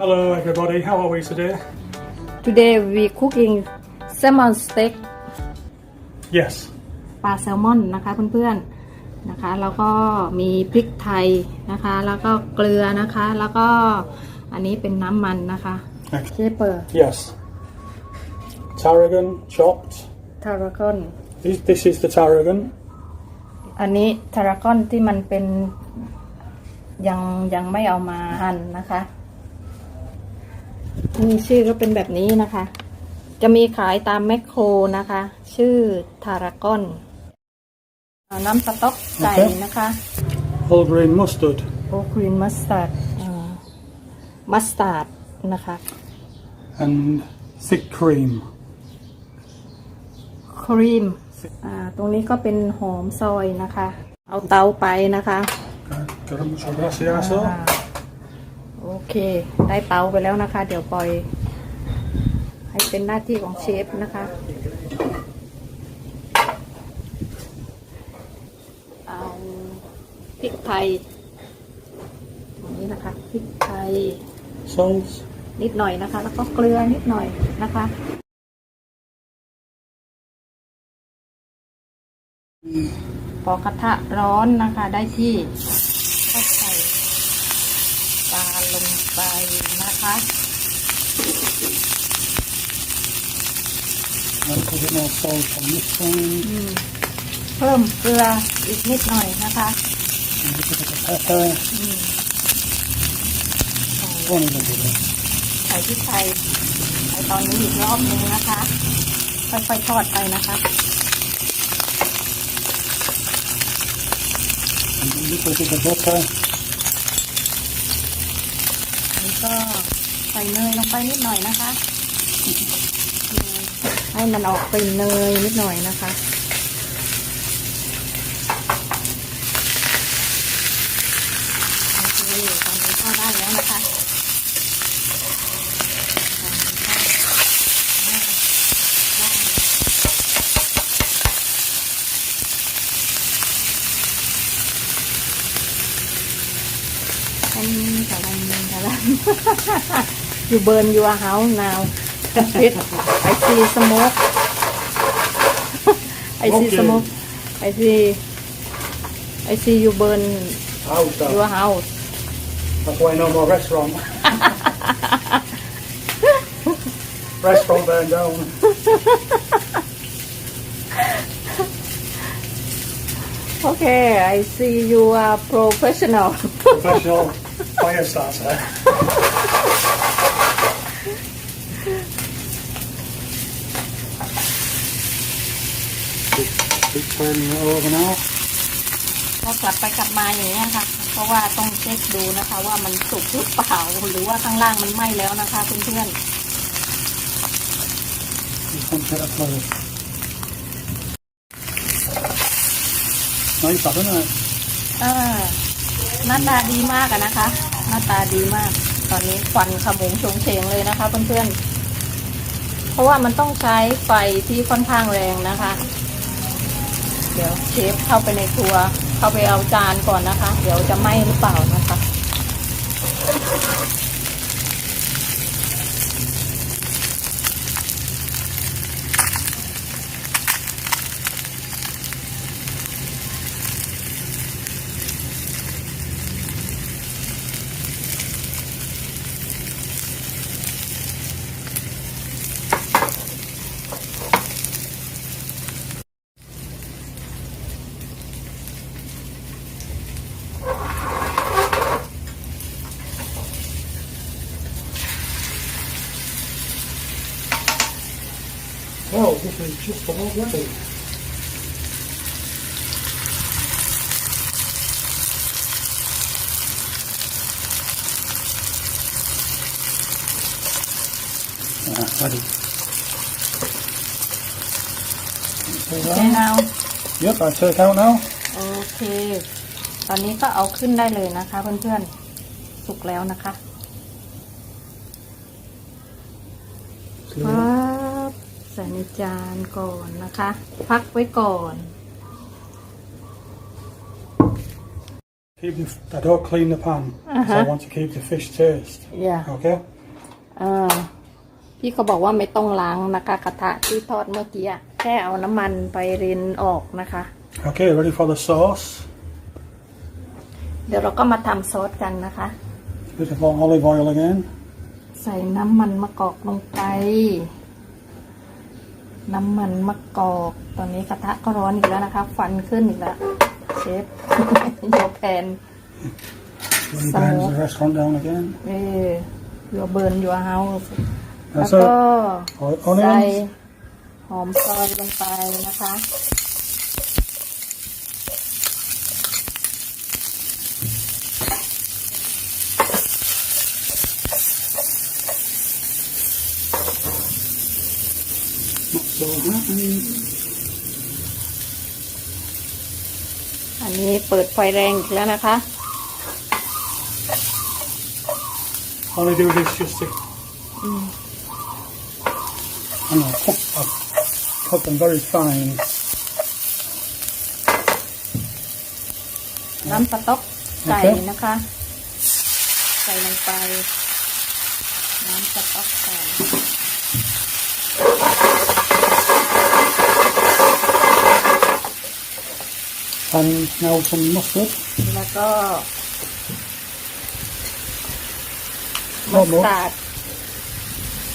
Hello everybody, how are we today? Today we cooking salmon steak Yes. ปลาแซลมอนนะคะเพื่อนๆนะคะ แล้วก็มีพริกไทยนะคะ แล้วก็เกลือนะคะ แล้วก็อันนี้เป็นน้ำมันนะคะเชเปอร์ Yes. Tarragon chopped. ทารากอน This, this is the tarragon. อันนี้ทารากอนที่มันเป็นยังยังไม่เอามาหั่นนะคะนี่ชื่อก็เป็นแบบนี้นะคะ จะมีขายตามแมคโครนะคะ ชื่อทารากอนอ่าน้ำสต๊อกไก่นะคะ Whole grain mustard. โอครีนมัสตาร์ดมัสตาร์ดนะคะ And thick cream. ครีม อ่าตรงนี้ก็เป็นหอมซอยนะคะ เอาเตาไปนะคะ Okay. Muchas gracias. อ่าโอเค ได้เตาไปแล้วนะคะ เดี๋ยวปล่อย ให้เป็นหน้าที่ของเชฟนะคะเอาพริกไทยอย่างนี้นะคะพริกไทย Salt. นิดหน่อยนะคะ แล้วก็เกลือนิดหน่อยนะคะ พอกระทะร้อนนะคะได้ที่ก็ใส่ปลาลงไปนะคะ A little bit more salt on this side. เพิ่มเกลืออีกนิดหน่อยนะคะ A little bit of pepper. One little bit. ใส่พริกไทยใส่ตอนนี้อีกรอบนึงนะคะค่อยๆทอดไปนะคะ And a little bit of butter. อันนี้ก็ใส่เนยลงไปนิดหน่อยนะคะ ให้มันออกเป็นเนยนิดหน่อยนะคะโอเคตอนนี้ก็ได้แล้วนะคะ you burn your house now with I see smoke I see Okay. smoke I see I see you burn Out. Uh, your house That's why no more restaurant. restaurant burned down. Okay, I see you are professional. Professional fire starter. Keep turning it over now. ก็กลับไปกลับมาอย่างนี้ยค่ะ เพราะว่าต้องเช็คดูนะคะ ว่ามันสุกหรือเปล่าหรือว่าข้างล่างมันไหม้แล้วนะคะเพื่อน Just one bit of clove. Nice, that, isn't it? ๆเออ หน้าตาดีมากอะนะคะ หน้าตาดีมาก ตอนนี้ควันขมงโฉงเฉงเลยนะคะ เพื่อนๆ เพราะว่ามันต้องใช้ไฟที่ค่อนข้างแรงนะคะ เดี๋ยวเชฟเข้าไปในครัว เข้าไปเอาจานก่อนนะคะ เดี๋ยวจะไหม้หรือเปล่านะคะ Well, this is just about ready. Ah, ready. โอเคนาว Yep, I take out now. โอเค ตอนนี้ก็เอาขึ้นได้เลยนะคะ เพื่อนๆ สุกแล้วนะคะปั๊บใส่ใน จานก่อนนะคะ พักไว้ก่อน Keep the, I don't clean the pan. So I want to keep the fish taste. Yeah. Okay. อ่าพี่เขาบอกว่าไม่ต้องล้างนะคะกระทะที่ทอดเมื่อกี้อะแค่เอาน้ำมันไปรินออกนะคะ Okay, ready for the sauce. เดี๋ยวเราก็มาทำซอสกันนะคะ Bit of olive oil again. ใส่น้ำมันมะกอกลงไป น้ำมันมะกอก ตอนนี้กระทะก็ร้อนอีกแล้วนะคะฟันขึ้นอีกแล้ว เชฟโยแพน When he Some burns more. the restaurant down again. เออยัวเบิร์นยัวเฮาส์แล้ว That's ก็ it. O- ใส่ Onions. หอมซอยลงไปนะคะ Not so happy. อันนี้เปิดไฟแรงอีกแล้วนะคะ Only do this just to. I know, cut, I've cut them very fine. น้ำสต๊อกไก่โอเคนะคะ ใส่ลงไป น้ำสต๊อกไก่ And now some mustard. แล้วก็ Not มัส much. ตาร์ด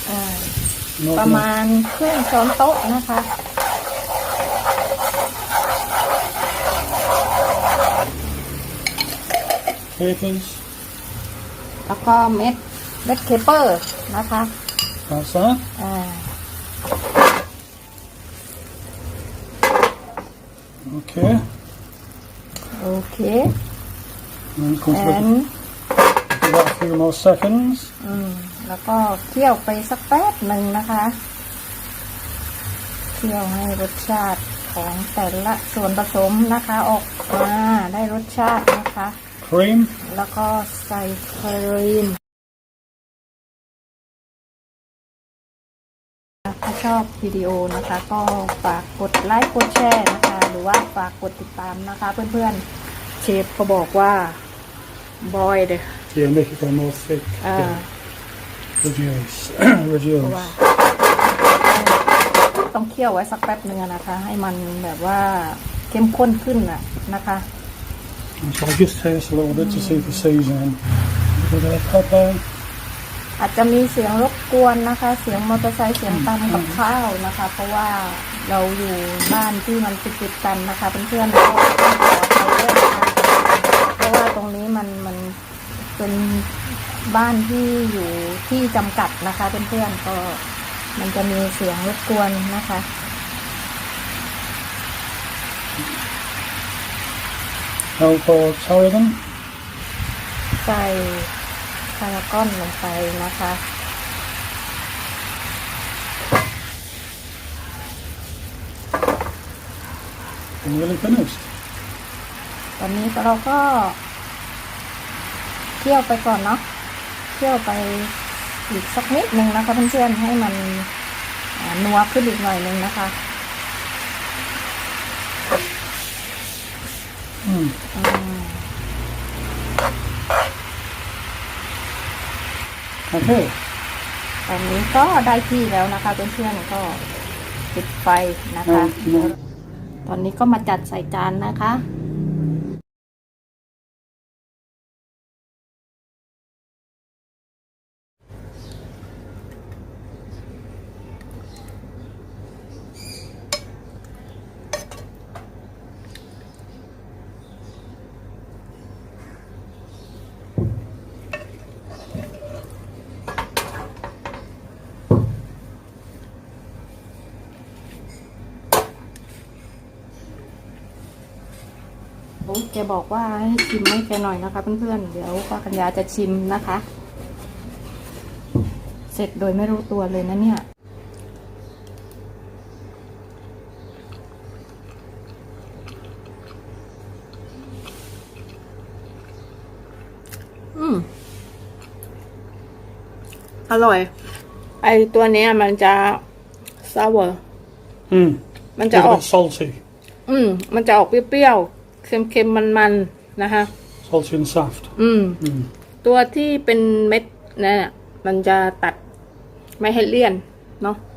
อ่า Not ประ much. มาณครึ่งช้อนโต๊ะนะคะ Capers. แล้วก็เม็ดเม็ดเคเปอร์นะคะ That's that. อ่า Okay. โอเค And it comes แอ with น give that a few more seconds. อืมแล้วก็เคี่ยวไปสักแป๊บหนึ่งนะคะ เคี่ยวให้รสชาติของแต่ละส่วนผสมนะคะออกมาได้รสชาตินะคะ Cream. แล้วก็ใส่ครีมถ้าชอบวิดีโอนะคะ ก็ฝากกดไลค์กดแชร์นะคะ หรือว่าฝากกดติดตามนะคะเพื่อนๆ เชฟเขาบอกว่าบอยเด้ Yeah, make it go more thick. อ่า Yeah. Reduce. เพราะ Reduce. ว่า ต้องเคี่ยวไว้สักแป๊บหนึ่งอะนะคะ ให้มันแบบว่าเข้มข้นขึ้นน่ะนะคะ And so I just taste a little bit to see the seasoning. A bit of pepper. อาจจะมีเสียงรบกวนนะคะ เสียงมอเตอร์ไซค์เสียงตำกับข้าวนะคะ เพราะว่าเราอยู่บ้านที่มันติดๆกันนะคะเพื่อนๆก็ต้อง ราะว่าตรงนี้มันมันเป็นบ้านที่อยู่ที่จำกัดนะคะเพื่อนๆก็มันจะมีเสียงรบกวนนะคะ Now for tarragon. ใส่พารากอนลงไปนะคะ And nearly finished. ตอนนี้เราก็เคี่ยวไปก่อนเนาะเคี่ยวไปอีกสักนิดหนึ่งนะคะเพื่อนๆให้มันอ่านัวขึ้นอีกหน่อยหนึงนะคะ Mm. อืม Okay. ตอนนี้ก็ได้ที่แล้วนะคะเพื่อนๆก็ปิดไฟนะคะ Now, you know, ตอนนี้ก็มาจัดใส่จานนะคะ โอ้ยแกบอกว่าให้ชิมให้แกหน่อยนะคะเพื่อนๆ เดี๋ยวป้ากัญญาจะชิมนะคะ เสร็จโดยไม่รู้ตัวเลยนะเนี่ย อืม อร่อย ไอตัวเนี้ยมันจะ sour mm. มันจะ Bit อ a อก bit salty. อืม มันจะออกเปรี้ยวๆ เค็มๆมันๆนะคะ Saltian saft. อืม Mm. ตัวที่เป็นเม็ดนั่นน่ะมันจะตัดไม่ให้เลี่ยนเนาะ Mm.